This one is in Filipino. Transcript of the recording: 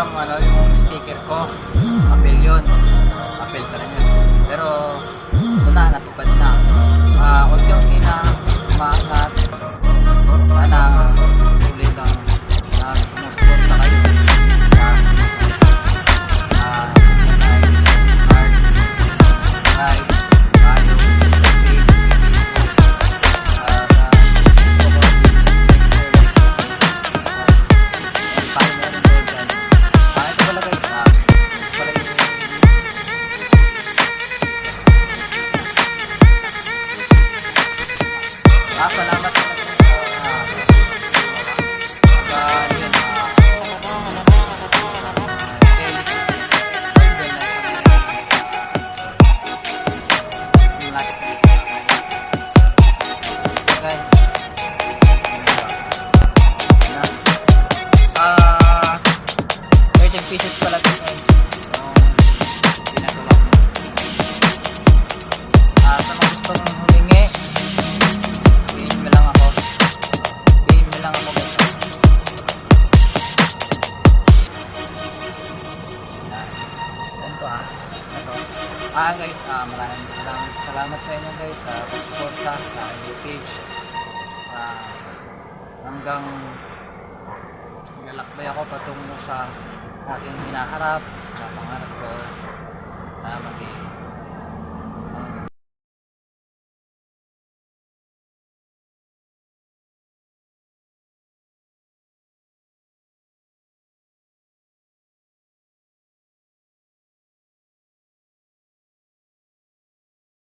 lang ano, yung speaker ko. Papel yun. Papel Ah, salamat sa ah, sa yun, Felix. Guys. 13 pieces pala ito guys. Yung ginagawa ko. Yan to ah. Ito. Ah guys, ah, maraming maraming salamat sa inyo guys sa suporta sa aking page. Ah, hanggang lalakbay ako patungo sa aking hinaharap sa pangarap ko na maging